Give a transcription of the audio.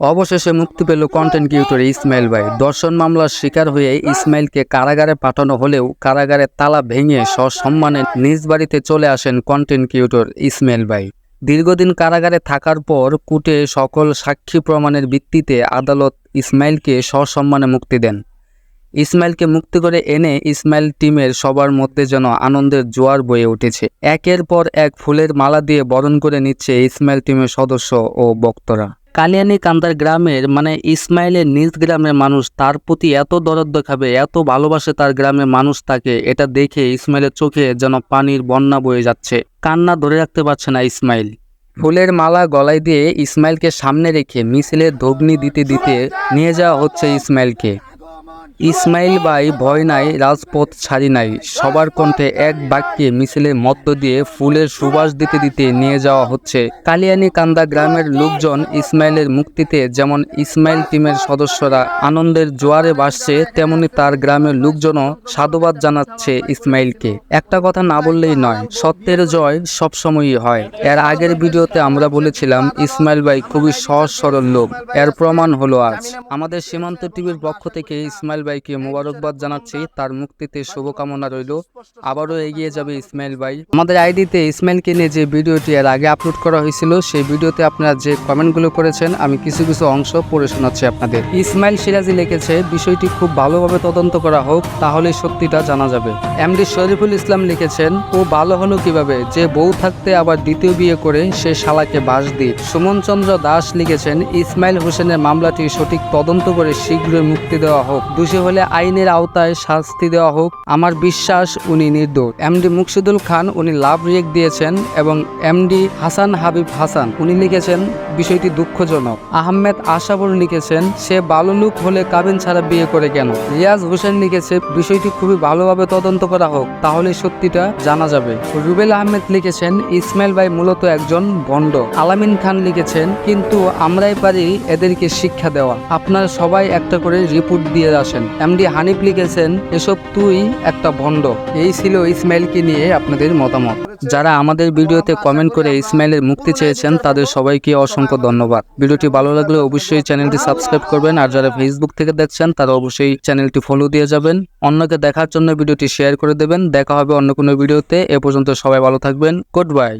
অবশেষে মুক্তি পেল কন্টেন্ট ক্রিয়েটর ইসমাইল ভাই। দর্শন মামলার শিকার হয়ে ইসমাইলকে কারাগারে পাঠানো হলেও কারাগারে তালা ভেঙে সসম্মানে নিজ বাড়িতে চলে আসেন কন্টেন্ট ক্রিয়েটর ইসমাইল ভাই। দীর্ঘদিন কারাগারে থাকার পর কুটে সকল সাক্ষী প্রমাণের ভিত্তিতে আদালত ইসমাইলকে সসম্মানে মুক্তি দেন। ইসমাইলকে মুক্তি করে এনে ইসমাইল টিমের সবার মধ্যে যেন আনন্দের জোয়ার বয়ে উঠেছে। একের পর এক ফুলের মালা দিয়ে বরণ করে নিচ্ছে ইসমাইল টিমের সদস্য ও বক্তরা। কালিয়ানি কান্দার গ্রামের মানে ইসমাইলের নিজ গ্রামের মানুষ, তার প্রতি এত দরদ দেখাবে, এত ভালোবাসে তার গ্রামের মানুষ তাকে, এটা দেখে ইসমাইলের চোখে যেন পানির বন্যা বয়ে যাচ্ছে। কান্না ধরে রাখতে পারছে না ইসমাইল। ফুলের মালা গলায় দিয়ে ইসমাইলকে সামনে রেখে মিছিলের ধগ্নি দিতে দিতে নিয়ে যাওয়া হচ্ছে ইসমাইলকে। ইসমাইল ভাই ভয় নাই, রাজপথ ছাড়ি নাই। সবার কণ্ঠে এক বাক্যে মিছিলের মধ্য দিয়ে ফুলের সুবাস দিতে দিতে নিয়ে যাওয়া হচ্ছে। কালিয়ানি কান্দা গ্রামের লোকজন ইসমাইলের মুক্তিতে যেমন ইসমাইল টিমের সদস্যরা আনন্দের জোয়ারে বাসছে তেমনি তার গ্রামের লোকজনও সাধুবাদ জানাচ্ছে ইসমাইলকে। একটা কথা না বললেই নয়, সত্যের জয় সবসময়ই হয়। এর আগের ভিডিওতে আমরা বলেছিলাম, ইসমাইল ভাই খুবই সহজ সরল লোক। এর প্রমাণ হলো আজ। আমাদের সীমান্ত টিভির পক্ষ থেকে ইসমাইল ভাইকে মোবারকবাদ জানাচ্ছি। তার মুক্তিতে শুভকামনা রইল। আবারও এগিয়ে যাবে ইসমাইল ভাই। আমাদের আইডিতে ইসমাইলকে নিয়ে যে ভিডিওটি এর আগে আপলোড করা হয়েছিল, সেই ভিডিওতে আপনারা যে কমেন্টগুলো করেছেন, আমি কিছু কিছু অংশ পড়ে শোনাচ্ছি আপনাদের। ইসমাইল সিরাজি লিখেছে, বিষয়টি খুব ভালোভাবে তদন্ত করা হোক, তাহলে সত্যিটা জানা যাবে। এমডি শরীফুল ইসলাম লিখেছেন, ও ভালো হলো কীভাবে? যে বউ থাকতে আবার দ্বিতীয় বিয়ে করে, সে শালাকে বাস দিই। সুমন চন্দ্র দাস লিখেছেন, ইসমাইল হোসেনের মামলাটি সঠিক তদন্ত করে শীঘ্রই মুক্তি দেওয়া হোক। দোষী হলে আইনের আওতায় শাস্তি দেওয়া হোক, আমার বিশ্বাস উনি নির্দোষ। এমডি মুকসিদুল খান উনি লাভ রিয়েক্ট দিয়েছেন এবং এমডি হাসান হাবিব হাসান, উনি লিখেছেন বিষয়টি দুঃখজনক। আহমেদ আশাবুল লিখেছেন, সে ভালো লোক হলে কাবিন ছাড়া বিয়ে করে কেন? রিয়াজ হোসেন লিখেছে, বিষয়টি খুবই ভালোভাবে তদন্ত করা হোক, তাহলে সত্যিটা জানা যাবে। রুবেল আহমেদ লিখেছেন, ইসমাইল ভাই মূলত একজন ভণ্ড আলামিন খান লিখেছেন, কিন্তু আমরাই পারি এদেরকে শিক্ষা দেওয়া। আপনারা সবাই একটা করে রিপোর্ট দিয়ে আসেন। এমডি হানিফ লিখেছেন, এসব তুই একটা ভণ্ড। এই ছিল ইসমাইলকে নিয়ে আপনাদের মতামত। যারা আমাদের ভিডিওতে কমেন্ট করে ইসমাইলের মুক্তি চেয়েছেন, তাদের সবাইকে অসংখ্য ধন্যবাদ। ভিডিওটি ভালো লাগলে অবশ্যই চ্যানেলটি সাবস্ক্রাইব করবেন, আর যারা ফেসবুক থেকে দেখছেন, তারা অবশ্যই চ্যানেলটি ফলো দিয়ে যাবেন। অন্যকে দেখার জন্য ভিডিওটি শেয়ার করে দেবেন। দেখা হবে অন্য কোনো ভিডিওতে। এ পর্যন্ত সবাই ভালো থাকবেন। Good bye